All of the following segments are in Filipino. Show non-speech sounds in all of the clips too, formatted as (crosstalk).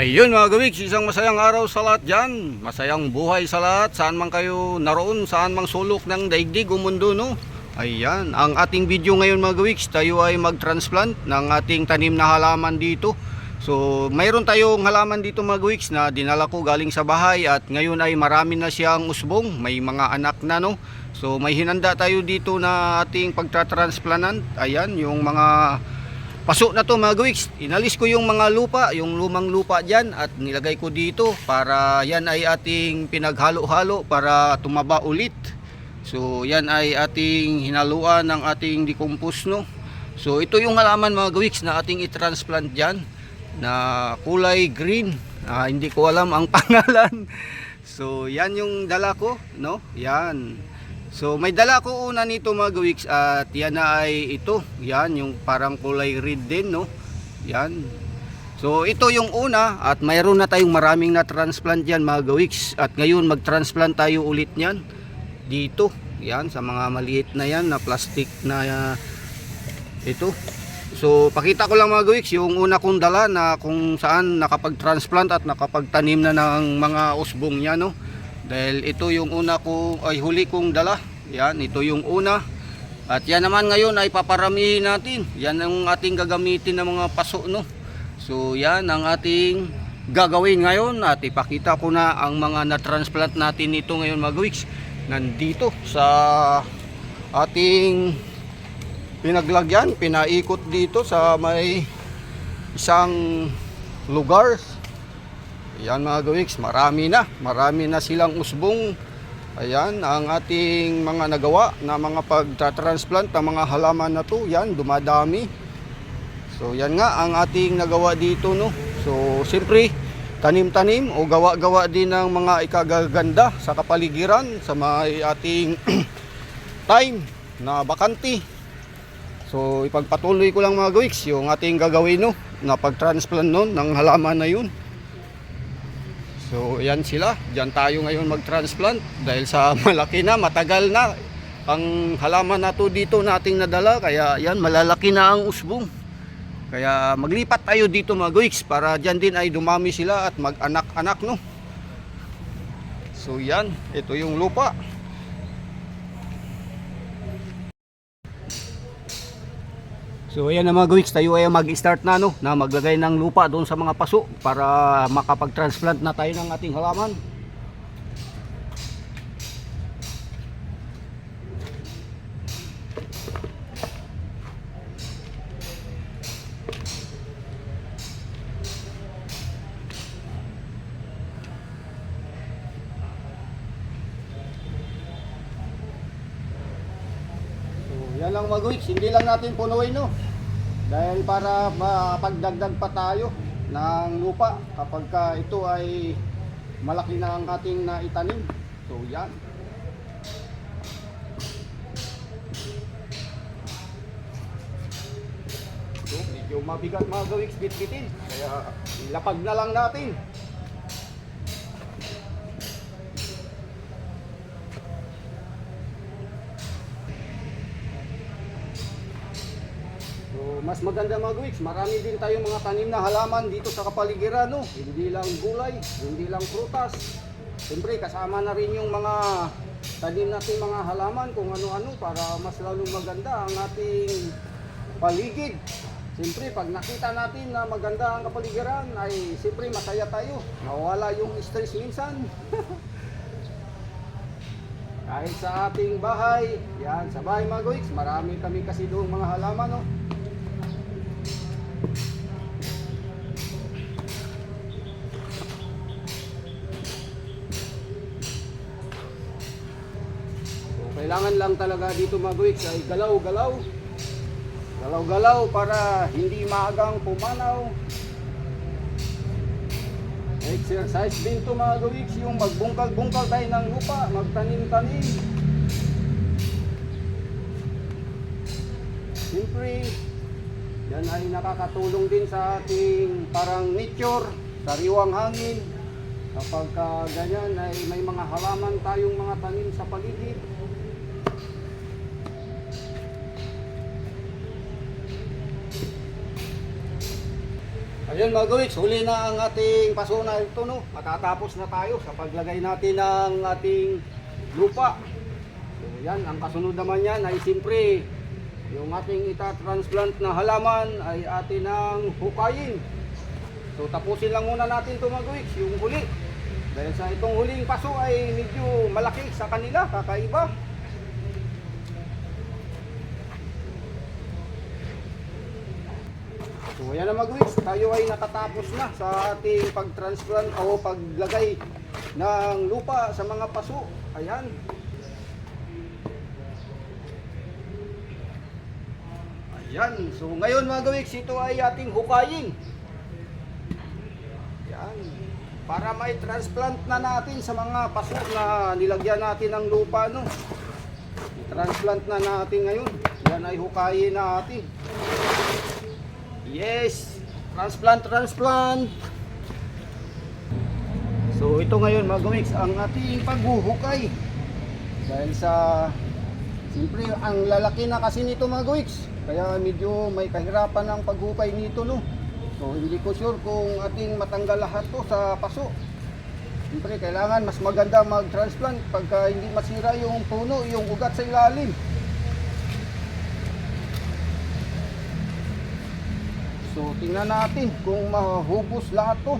Ayun mga gawiks, isang masayang araw sa lahat dyan. Masayang buhay sa lahat. Saan man kayo naroon, saan mang sulok ng daigdig o mundo, no? Ayan, ang ating video ngayon mga gawiks, tayo ay mag-transplant ng ating tanim na halaman dito. So, mayroon tayong halaman dito mga gawiks na dinala ko galing sa bahay at ngayon ay marami na siyang usbong. May mga anak na, no? So, may hinanda tayo dito na ating pagtatransplantant. Ayan, yung mga Paso na to mga gawiks. Inalis ko yung mga lupa, yung lumang lupa dyan at nilagay ko dito para yan ay ating pinaghalo-halo para tumaba ulit. So yan ay ating hinaluan ng ating decompose no. So ito yung halaman mga gawiks na ating i-transplant dyan na kulay green. Ah, hindi ko alam ang (laughs) pangalan. So yan yung dala ko no. Yan. So may dala ko una nito mga gawiks at yan na ay ito. Yan yung parang kulay red din no. Yan. So ito yung una at mayroon na tayong maraming na transplant yan mga gawiks at ngayon mag-transplant tayo ulit niyan dito. Yan sa mga maliit na yan na plastic na uh, ito. So pakita ko lang mga gawiks yung una kong dala na kung saan nakapag-transplant at nakapagtanim na ng mga usbong niya no. Dahil ito yung una ko ay huli kong dala. Yan, ito yung una. At yan naman ngayon ay paparamihin natin. Yan ang ating gagamitin ng mga paso no. So yan ang ating gagawin ngayon at ipakita ko na ang mga na-transplant natin nito ngayon mga gawiks. Nandito sa ating pinaglagyan, pinaikot dito sa may isang lugar Ayan mga gawiks, marami na. Marami na silang usbong. Ayan, ang ating mga nagawa na mga pagtatransplant ng mga halaman na to. Yan, dumadami. So yan nga ang ating nagawa dito no. So siyempre tanim-tanim o gawa-gawa din ng mga ikagaganda sa kapaligiran sa may ating (clears throat) time na bakanti. So ipagpatuloy ko lang mga gawiks yung ating gagawin no na pagtransplant nun ng halaman na yun. So yan sila, diyan tayo ngayon mag-transplant dahil sa (laughs) malaki na, matagal na ang halaman na to dito nating nadala kaya yan malalaki na ang usbong. Kaya maglipat tayo dito mga guiks para diyan din ay dumami sila at mag-anak-anak no. So yan, ito yung lupa. So ayan na mga gawiks, tayo ay mag-start na no, na maglagay ng lupa doon sa mga paso para makapag-transplant na tayo ng ating halaman. Yan lang mga gawiks, hindi lang natin punuin no. Dahil para mapagdagdag pa tayo ng lupa kapag ka ito ay malaki na ang ating naitanim. So yan. So, medyo mabigat mga gawiks bitbitin. Kaya ilapag na lang natin. Mas maganda mga guwiks, marami din tayong mga tanim na halaman dito sa kapaligiran, no? Hindi lang gulay, hindi lang prutas. Siyempre, kasama na rin yung mga tanim natin mga halaman kung ano-ano para mas lalong maganda ang ating paligid. Siyempre, pag nakita natin na maganda ang kapaligiran, ay siyempre masaya tayo. Mawala yung stress minsan. (laughs) Kahit sa ating bahay, yan, sa bahay mga guwiks, marami kami kasi doong mga halaman, no? Kailangan lang talaga dito mga guwiks ay galaw-galaw. Galaw-galaw para hindi maagang pumanaw. Exercise din to mga gawiks, yung magbungkal-bungkal tayo ng lupa, magtanim-tanim. Siyempre, yan ay nakakatulong din sa ating parang nature, sariwang hangin. Kapag ka ganyan ay may mga halaman tayong mga tanim sa paligid. Ayun mga gawiks, huli na ang ating paso na ito no. Matatapos na tayo sa paglagay natin ng ating lupa. So yan, ang kasunod naman yan ay siyempre yung ating ita-transplant na halaman ay atin ang hukayin. So tapusin lang muna natin ito mga yung huli. Dahil sa itong huling paso ay medyo malaki sa kanila, kakaiba. So ayan na mag-weeks, tayo ay nakatapos na sa ating pag-transplant o paglagay ng lupa sa mga paso. Ayan. Ayan. So ngayon mga gawiks, ito ay ating hukayin. Ayan. Para may transplant na natin sa mga paso na nilagyan natin ng lupa no. I-transplant na natin ngayon. Yan ay hukayin natin. Yes, transplant, transplant. So ito ngayon mga gawiks, ang ating paghuhukay. Dahil sa, siyempre ang lalaki na kasi nito mga gawiks. Kaya medyo may kahirapan ang paghukay nito no. So hindi ko sure kung ating matanggal lahat to sa paso. Siyempre kailangan mas maganda mag-transplant pagka hindi masira yung puno, yung ugat sa ilalim. So tingnan natin kung mahubos lahat to.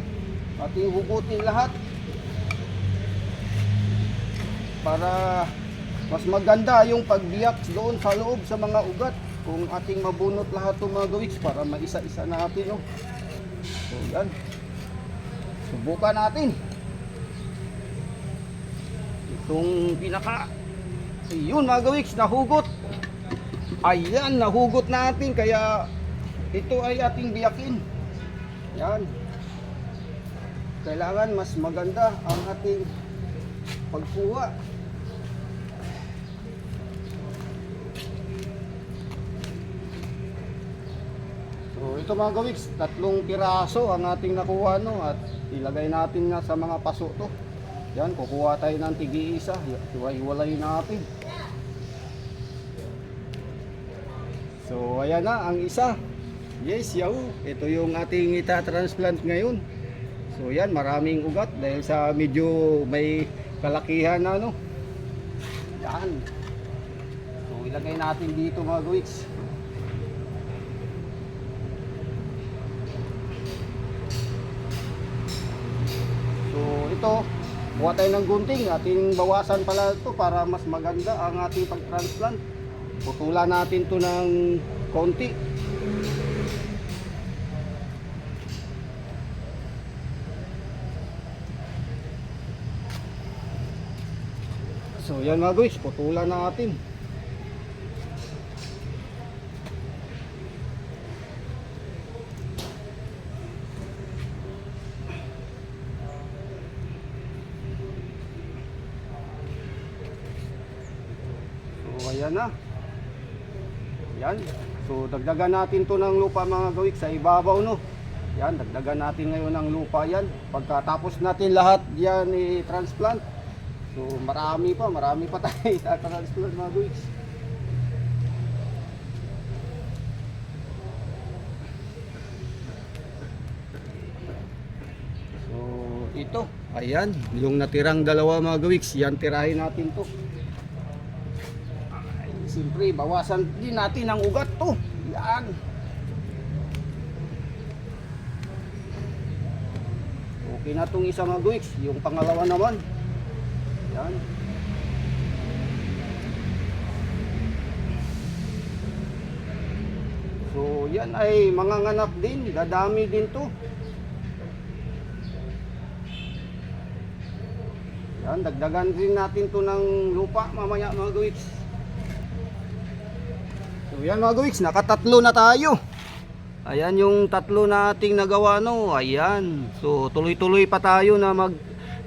Ating hugutin lahat. Para mas maganda yung pagbiyak doon sa loob sa mga ugat. Kung ating mabunot lahat ng mga gawiks para maisa-isa natin. No? So yan. Subukan natin. Itong pinaka Ayun mga gawiks, nahugot. Ayan, nahugot natin kaya ito ay ating biyakin. Yan. Kailangan mas maganda ang ating pagkuha. So ito mga gawiks, tatlong piraso ang ating nakuha no at ilagay natin nga sa mga paso to. Yan, kukuha tayo ng tigi-isa, hiwa-hiwalay natin. So ayan na ang isa. Yes, yahoo. Ito yung ating ita-transplant ngayon. So yan, maraming ugat dahil sa medyo may kalakihan na no. Yan. So ilagay natin dito mga gawiks. So ito, buha tayo ng gunting. Ating bawasan pala ito para mas maganda ang ating pag-transplant. Putulan natin to ng konti. Yan mga guys, putulan natin. So ayan na. Yan. So dagdagan natin to ng lupa mga gawik sa ibabaw no. Yan, dagdagan natin ngayon ng lupa yan. Pagkatapos natin lahat yan i-transplant. So marami pa, marami pa tayo (laughs) i-transplant mga gawik. So ito, ayan, yung natirang dalawa mga gawiks, yan tirahin natin to. Ay, siyempre, bawasan din natin ang ugat to. Yan. Okay na itong isang mga gawiks, yung pangalawa naman. Yan. So yan ay mga nganak din, dadami din to. Yan, dagdagan rin natin to ng lupa mamaya mga gawiks. So yan mga gawiks, nakatatlo na tayo. Ayan yung tatlo nating nagawa no. Ayan. So tuloy-tuloy pa tayo na mag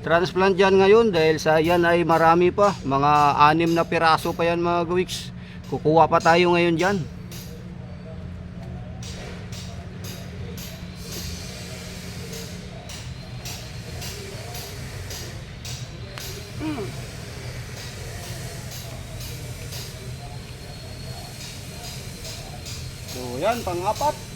transplant dyan ngayon dahil sa yan ay marami pa. Mga anim na piraso pa yan mga gawiks. Kukuha pa tayo ngayon dyan. So yan, pang-apat.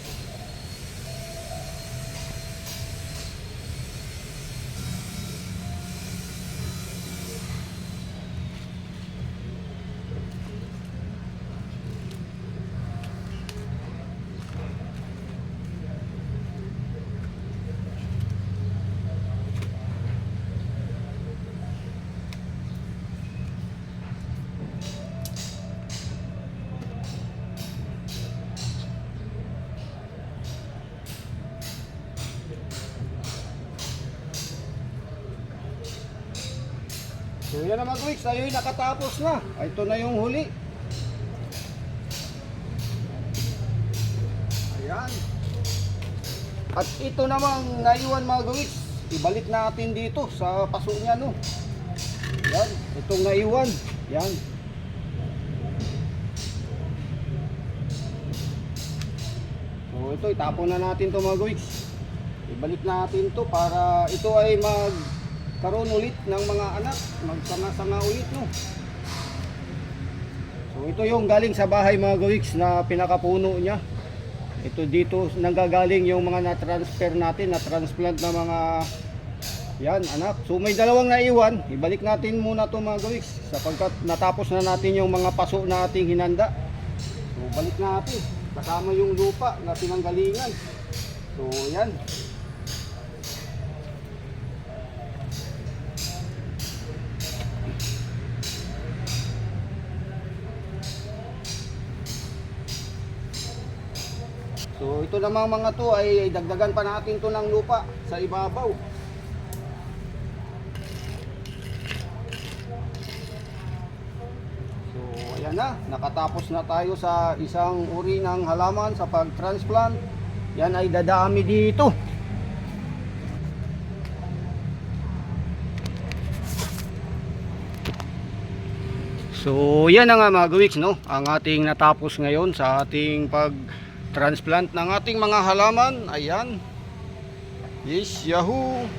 Yan na mga weeks, tayo'y nakatapos na. Ay, Ito na yung huli. Ayan. At ito namang naiwan mga weeks, ibalik natin dito sa paso niya no. Yan, itong naiwan. Yan. So ito, itapon na natin to mga weeks. Ibalik natin to para ito ay magkaroon ulit ng mga anak. Magsanga-sanga ulit no. So ito yung galing sa bahay mga gawiks na pinakapuno niya. Ito dito nanggagaling yung mga na-transfer natin, na-transplant na mga yan anak. So may dalawang naiwan, ibalik natin muna to mga gawiks sapagkat natapos na natin yung mga paso na ating hinanda. So balik natin kasama yung lupa na pinanggalingan. So yan. Ito namang mga to ay dagdagan pa natin to ng lupa sa ibabaw. So ayan na, nakatapos na tayo sa isang uri ng halaman sa pag-transplant. Yan ay dadami dito. So yan na nga mga gawiks no, ang ating natapos ngayon sa ating pag transplant ng ating mga halaman. Ayan. Yes, yahoo.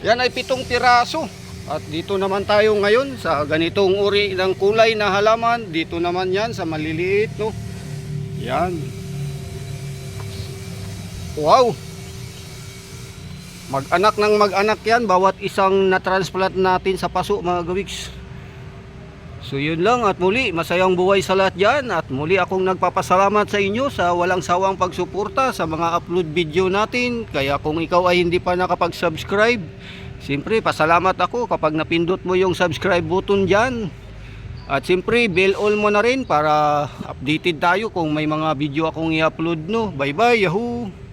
Yan ay pitong piraso. At dito naman tayo ngayon sa ganitong uri ng kulay na halaman. Dito naman yan sa maliliit no. Yan. Wow. Mag-anak ng mag-anak yan bawat isang na-transplant natin sa paso mga gawiks. So yun lang at muli masayang buhay sa lahat dyan at muli akong nagpapasalamat sa inyo sa walang sawang pagsuporta sa mga upload video natin. Kaya kung ikaw ay hindi pa nakapag-subscribe Siyempre pasalamat ako kapag napindot mo yung subscribe button dyan. At siyempre bell all mo na rin para updated tayo kung may mga video akong i-upload no? Bye bye yahoo